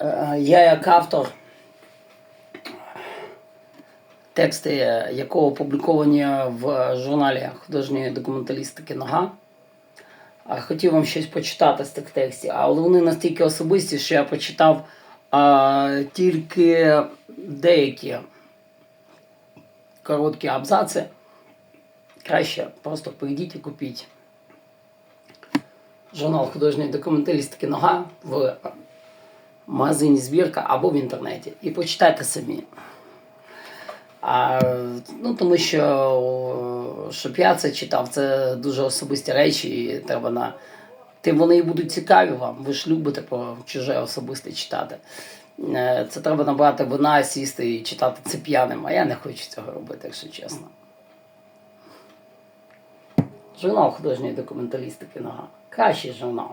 Е, Я як автор, тексти якого опубліковані в журналі художньої документалістики Нога. Хотів вам щось почитати з тих текстів, але вони настільки особисті, що я прочитав а, тільки деякі короткі абзаци. Краще просто прийдіть і купіть журнал художньої документалістики Нога в магазині Збірка або в інтернеті. І почитайте самі. А, ну, тому що, щоб я це читав, це дуже особисті речі, і треба на. Тим вони і будуть цікаві вам. Ви ж любите про чуже особисте читати. Е, Це треба набрати вина, сісти і читати це п'яним, а я не хочу цього робити, якщо чесно. Журнал художньої документалістики нога. Кращий журнал.